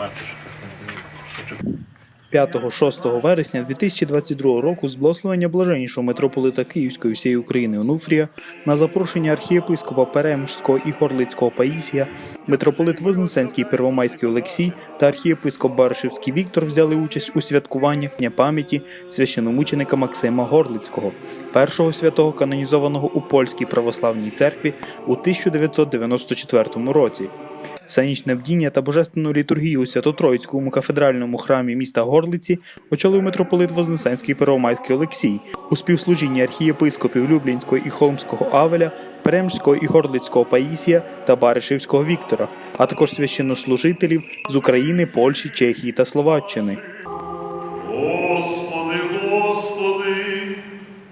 матушка. 5-6 вересня 2022 року з благословення блаженнішого митрополита Київської всієї України Онуфрія на запрошення архієпископа Перемшського і Горлицького Паїсія, митрополит Вознесенський Первомайський Олексій та архієпископ Баришевський Віктор взяли участь у святкуваннях Дня пам'яті священомученика Максима Горлицького, першого святого канонізованого у польській православній церкві у 1994 році. Всенічне бдіння та божественну літургію у Свято-Троїцькому кафедральному храмі міста Горлиці очолив митрополит Вознесенський Первомайський Олексій у співслужінні архієпископів Люблінського і Холмського Авеля, Перемського і Горлицького Паїсія та Баришівського Віктора, а також священнослужителів з України, Польщі, Чехії та Словаччини. Господи, Господи,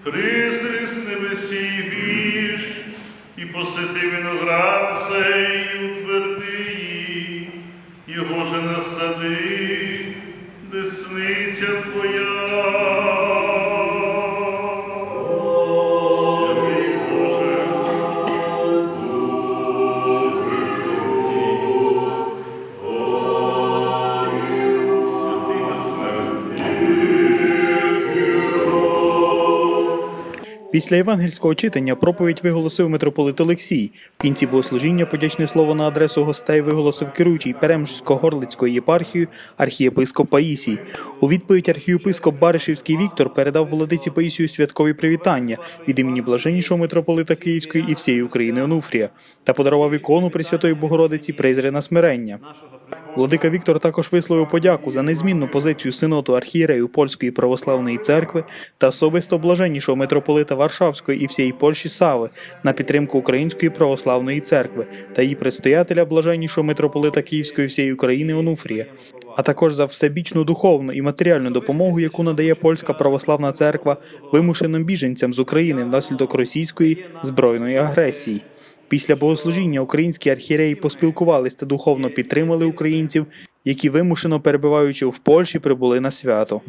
пристрій з небесі біж, і посети виноград цей, десниця Твоя. Після євангельського читання проповідь виголосив митрополит Олексій. В кінці богослужіння подячне слово на адресу гостей виголосив керуючий Перемшсько-Горлицької єпархії архієпископ Паїсій. У відповідь архієпископ Баришівський Віктор передав владиці Паїсію святкові привітання від імені блаженнішого митрополита Київської і всієї України Онуфрія та подарував ікону Пресвятої Богородиці Призри на смирення. Владика Віктор також висловив подяку за незмінну позицію синоту архієрею Польської православної церкви та особисто блаженнішого митрополита Варшавської і всієї Польщі Сави на підтримку Української православної церкви та її предстоятеля блаженнішого митрополита Київської всієї України Онуфрія, а також за всебічну духовну і матеріальну допомогу, яку надає польська православна церква вимушеним біженцям з України внаслідок російської збройної агресії. Після богослужіння українські архієреї поспілкувались та духовно підтримали українців, які вимушено перебуваючи в Польщі, прибули на свято.